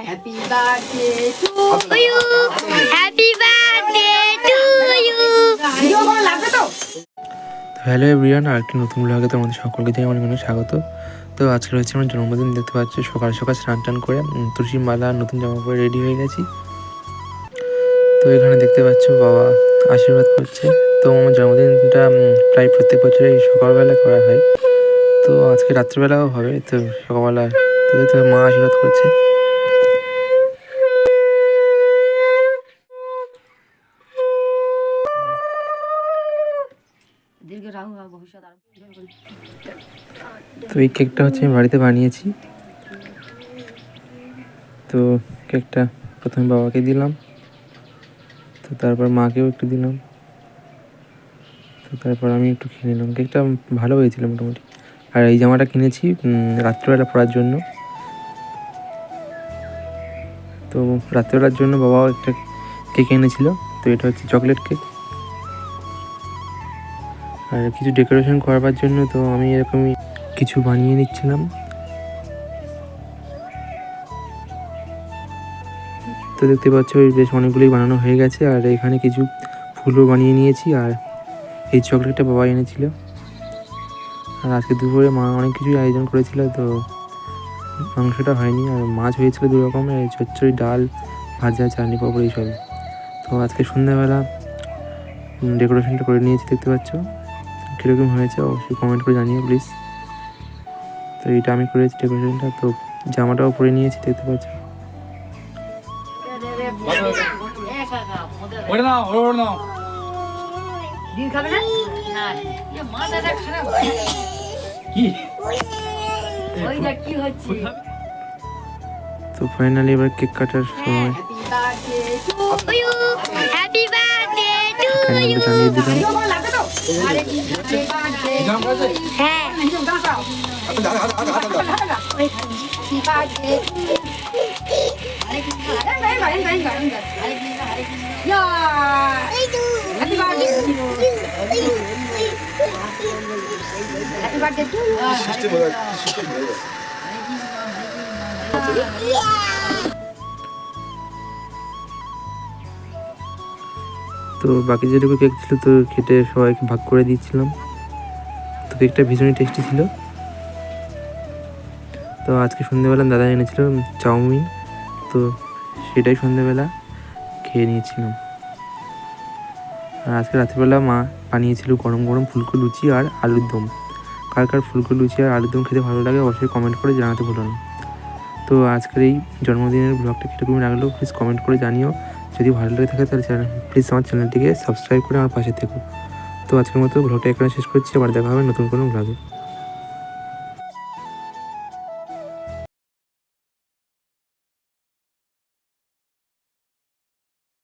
Happy birthday to you. Happy birthday to you. Hello everyone আর একটি নতুন ব্লগে তোমাদের সকলকে জানাই অনেক অনেক স্বাগত। তো আজকে হচ্ছে আমার জন্মদিন দেখতে পাচ্ছ সকাল সকাল স্নান টান করে উম, তুলসীর মালা আর নতুন জামা পরে রেডি হয়ে গেছি। তো এখানে দেখতে পাচ্ছ বাবা আশীর্বাদ করছে। তো আমার জন্মদিনটা প্রায় প্রত্যেক বছরই সকালবেলা করা হয়। তো আজকে রাত্রিবেলাও হবে তো সকালবেলা তো মা আশীর্বাদ করছে। তো এই কেকটা হচ্ছে আমি বাড়িতে বানিয়েছি। তো কেকটা প্রথমে বাবাকে দিলাম। তো তারপর মাকেও একটু দিলাম। তো তারপর আমি একটু খেয়ে নিলাম। কেকটা ভালো হয়েছিল মোটামুটি। আর এই জামাটা কিনেছি রাত্রিবেলা পরার জন্য। তো রাত্রিবেলার জন্য বাবাও একটা কেক এনেছিল। তো এটা হচ্ছে চকলেট কেক। আর কিছু ডেকোরেশন করবার জন্য তো আমি এরকমই কিছু বানিয়ে নিচ্ছিলাম। তো দেখতে পাচ্ছ বেশ অনেকগুলোই বানানো হয়ে গেছে আর এখানে কিছু ফুলও বানিয়ে নিয়েছি আর এই চকলেটটা বাবা এনেছিল। আর আজকে দুপুরে মা অনেক কিছুই আয়োজন করেছিল তো মাংসটা হয়নি আর মাছ হয়েছিল দু রকমের চচ্চড়ি ডাল, ভাজা, চাটনি পাপড় এইসব। তো আজকে সন্ধ্যাবেলা ডেকোরেশনটা করে নিয়েছি, দেখতে পাচ্ছ। কীরকম হয়েছে অবশ্যই কমেন্ট করে জানিও প্লিজ তো এইটা আমি করেছি ডেকোরেশনটা তো জামাটাও পরে নিয়েছি দেখতে পাচ্ছ। হচ্ছে। তো ফাইনালি এবার কেক কাটার সময়। you. একটু জানিয়ে দিলাম। হ্যাঁ একদম দাঁড়াও তো বাকি যেটুকু কেক ছিল তো খেটে সবাইকে ভাগ করে দিয়েছিলাম। তো কেকটা ভীষণই টেস্টি ছিল। তো আজকে সন্ধ্যেবেলা দাদা এনেছিল চাউমিন। তো সেটাই সন্ধ্যেবেলা খেয়ে নিয়েছিলাম। আর আজকে রাত্রিবেলা মা বানিয়েছিল গরম গরম ফুলকো লুচি আর আলুর দম। কার কার ফুলকো লুচি আর আলুর দম খেতে ভালো লাগে অবশ্যই কমেন্ট করে জানাতে ভুলো না। তো আজকের এই জন্মদিনের ব্লগটা কীরকম লাগল প্লিজ কমেন্ট করে জানিও। যদি ভালো লেগে থাকে তাহলে চ্যানেল প্লিজ আমার চ্যানেলটিকে সাবস্ক্রাইব করে আমার পাশে থেকো। তো আজকের মতো ভ্লগটা এখানে শেষ করছি, আবার দেখা হবে নতুন কোনো ব্লগে